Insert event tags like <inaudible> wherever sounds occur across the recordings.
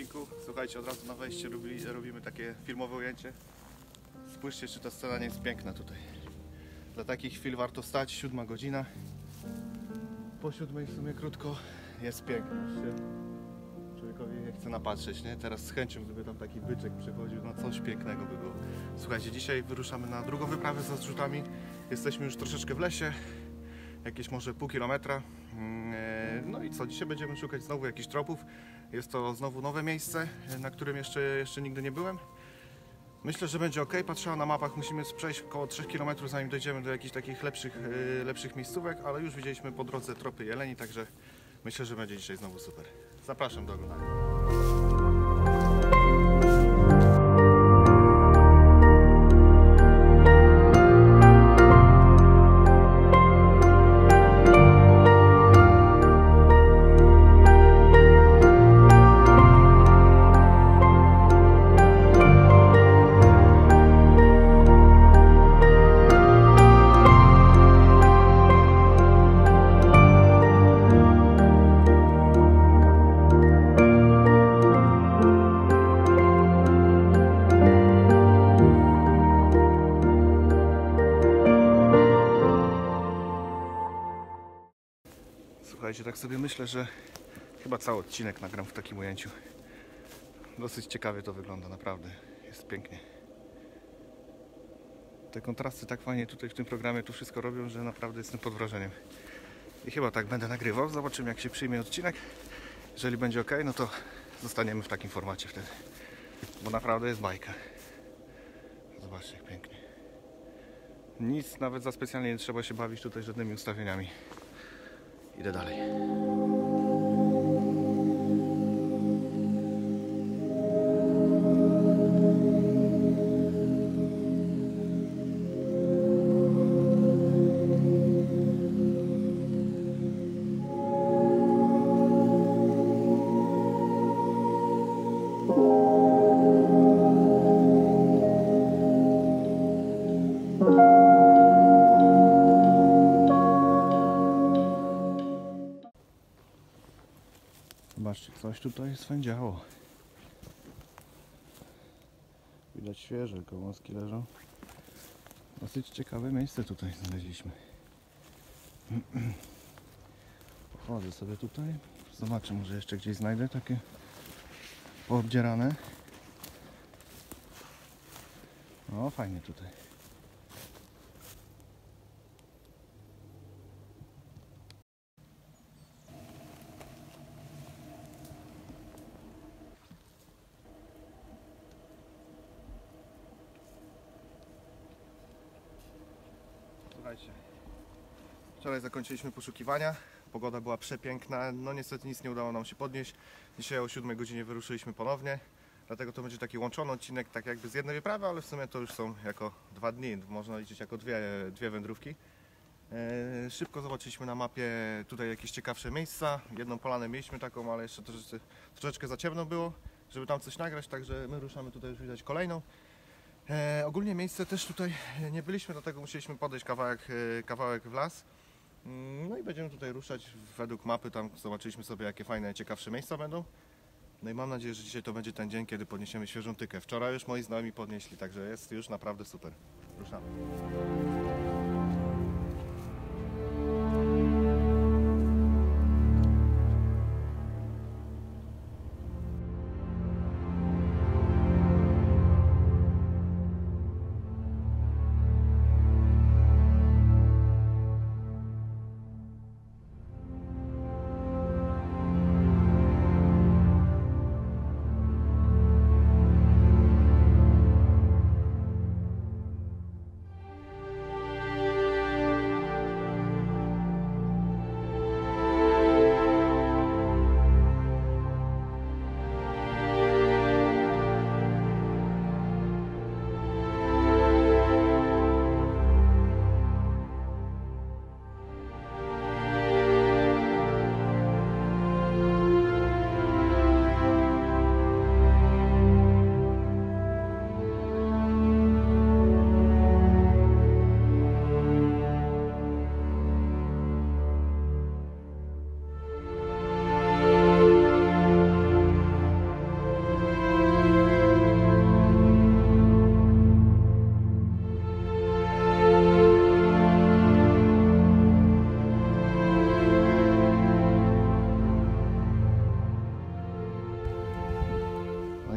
filmiku. Słuchajcie, od razu na wejście robi, robimy takie filmowe ujęcie. Spójrzcie, czy ta scena nie jest piękna tutaj. Dla takich chwil warto stać, siódma godzina. Po siódmej w sumie krótko jest pięknie. Człowiekowi nie chce napatrzeć, nie? Teraz z chęcią, gdyby tam taki byczek przychodził, no coś pięknego by było. Słuchajcie, dzisiaj wyruszamy na drugą wyprawę ze zrzutami. Jesteśmy już troszeczkę w lesie, jakieś może pół kilometra. Mm, e, No i co, dzisiaj będziemy szukać znowu jakichś tropów. Jest to znowu nowe miejsce, e, na którym jeszcze, jeszcze nigdy nie byłem. Myślę, że będzie ok. Patrzyłem na mapach, musimy przejść około 3 km zanim dojdziemy do jakichś takich lepszych, e, lepszych miejscówek, ale już widzieliśmy po drodze tropy jeleni, także myślę, że będzie dzisiaj znowu super. Zapraszam do oglądania. Słuchajcie, tak sobie myślę, że chyba cały odcinek nagram w takim ujęciu. Dosyć ciekawie to wygląda, naprawdę. Jest pięknie. Te kontrasty tak fajnie tutaj w tym programie tu wszystko robią, że naprawdę jestem pod wrażeniem. I chyba tak będę nagrywał. Zobaczymy jak się przyjmie odcinek. Jeżeli będzie ok, no to zostaniemy w takim formacie wtedy. Bo naprawdę jest bajka. Zobaczcie jak pięknie. Nic nawet za specjalnie nie trzeba się bawić tutaj żadnymi ustawieniami. Idę dalej. Zobaczcie, coś tutaj swędziało. Widać świeże, kołoski leżą. Dosyć ciekawe miejsce tutaj znaleźliśmy. <clears throat> Pochodzę sobie tutaj. Zobaczę, może jeszcze gdzieś znajdę takie poobdzierane. O, fajnie tutaj. Słuchajcie, wczoraj zakończyliśmy poszukiwania. Pogoda była przepiękna. No niestety nic nie udało nam się podnieść. Dzisiaj o 7 godzinie wyruszyliśmy ponownie. Dlatego to będzie taki łączony odcinek, tak jakby z jednej wyprawy, ale w sumie to już są jako dwa dni. Można liczyć jako dwie, dwie wędrówki. E, szybko zobaczyliśmy na mapie tutaj jakieś ciekawsze miejsca. Jedną polanę mieliśmy taką, ale jeszcze troszeczkę, troszeczkę za ciemno było, żeby tam coś nagrać, także my ruszamy tutaj już widać kolejną. E, ogólnie miejsce też tutaj nie byliśmy, dlatego musieliśmy podejść kawałek, e, kawałek w las. Mm, No i będziemy tutaj ruszać według mapy, tam zobaczyliśmy sobie jakie fajne, ciekawsze miejsca będą. No i mam nadzieję, że dzisiaj to będzie ten dzień, kiedy podniesiemy świeżą tykę. Wczoraj już moi znajomi podnieśli, także jest już naprawdę super. Ruszamy.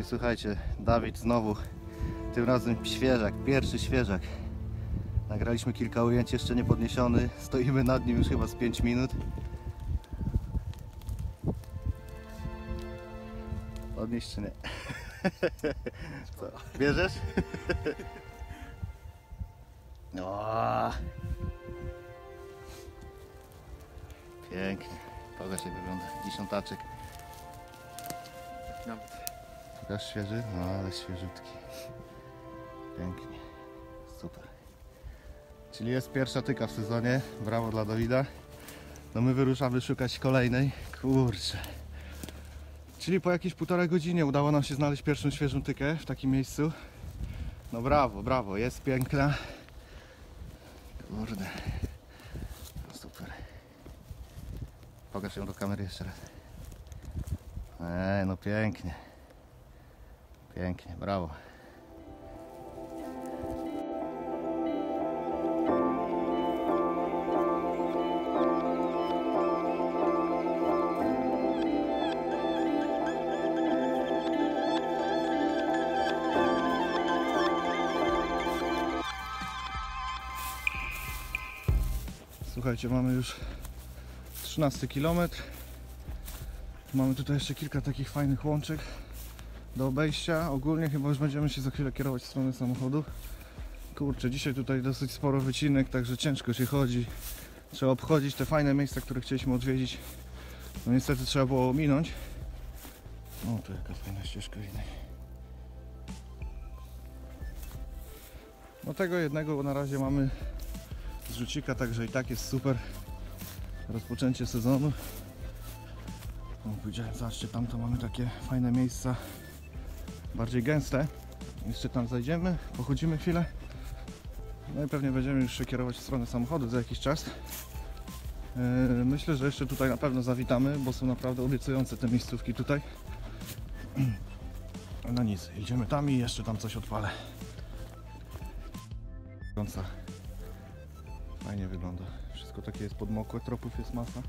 I słuchajcie, Dawid znowu, tym razem świeżak, pierwszy świeżak. Nagraliśmy kilka ujęć, jeszcze nie podniesiony. Stoimy nad nim już chyba z 5 minut. Podnieść czy nie? <laughs> Co? Bierzesz? <laughs> O! Pięknie. Pokaż jak wygląda. Dziesiątaczek. Nawet. Pokaż świeży? No ale świeżutki. Pięknie. Super. Czyli jest pierwsza tyka w sezonie. Brawo dla Dawida. No my wyruszamy szukać kolejnej. Kurczę. Czyli po jakieś półtorej godzinie udało nam się znaleźć pierwszą świeżą tykę w takim miejscu. No brawo, brawo. Jest piękna. Kurde. No super. Pokaż ją do kamery jeszcze raz. Ej, no pięknie. Pięknie, brawo. Słuchajcie, mamy już 13 km. Mamy tutaj jeszcze kilka takich fajnych łączek do obejścia. Ogólnie chyba już będziemy się za chwilę kierować w stronę samochodu. Kurczę, dzisiaj tutaj dosyć sporo wycinek, także ciężko się chodzi. Trzeba obchodzić te fajne miejsca, które chcieliśmy odwiedzić. No niestety trzeba było ominąć. O, tu jaka fajna ścieżka innej. No tego jednego na razie mamy z rzucika, także i tak jest super rozpoczęcie sezonu. No, powiedziałem, zobaczcie, tam to mamy takie fajne miejsca, bardziej gęste. Jeszcze tam zajdziemy, pochodzimy chwilę. No i pewnie będziemy już się kierować w stronę samochodu za jakiś czas. Yy, Myślę, że jeszcze tutaj na pewno zawitamy, bo są naprawdę obiecujące te miejscówki tutaj. No nic, idziemy tam i jeszcze tam coś odpalę. Fajnie wygląda. Wszystko takie jest podmokłe, tropów jest masa.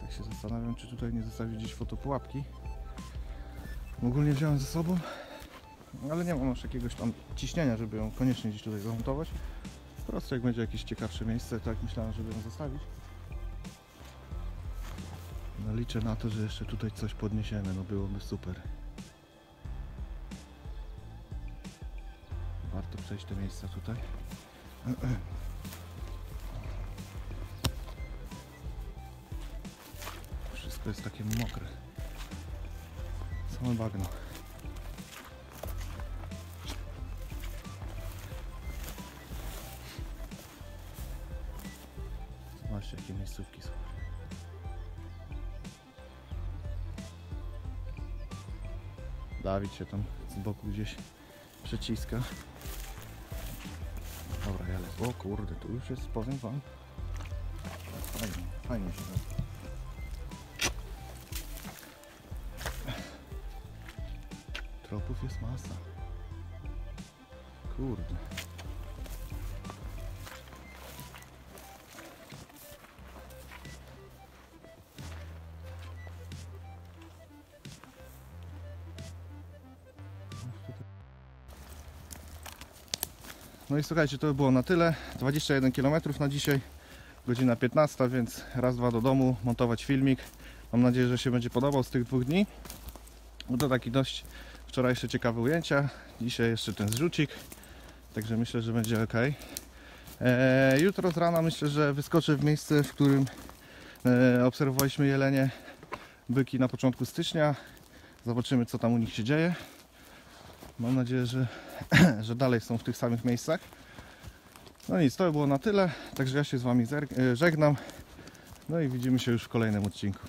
Tak się zastanawiam, czy tutaj nie zostawić gdzieś fotopułapki. Ogólnie wziąłem ze sobą, ale nie mam już jakiegoś tam ciśnienia, żeby ją koniecznie gdzieś tutaj zamontować. Po prostu jak będzie jakieś ciekawsze miejsce, tak myślałem, żeby ją zostawić. No liczę na to, że jeszcze tutaj coś podniesiemy, no byłoby super. Warto przejść te miejsca tutaj. Wszystko jest takie mokre. Same bagno. Zobaczcie jakie miejscówki są. Dawid się tam z boku gdzieś przeciska. Dobra, ja lecę. O kurde, tu już jest, powiem wam. Fajnie, fajnie się robi. Tropów jest masa. Kurde. No i słuchajcie, to by było na tyle. 21 km na dzisiaj, godzina 15, więc raz, dwa do domu, montować filmik. Mam nadzieję, że się będzie podobał z tych dwóch dni. No to taki dość wczorajsze ciekawe ujęcia. Dzisiaj jeszcze ten zrzucik, także myślę, że będzie ok. Eee, jutro z rana myślę, że wyskoczę w miejsce, w którym e, obserwowaliśmy jelenie, byki na początku stycznia. Zobaczymy, co tam u nich się dzieje. Mam nadzieję, że, <clears throat> że dalej są w tych samych miejscach. No nic, to by było na tyle. Także ja się z Wami e, żegnam. No i widzimy się już w kolejnym odcinku.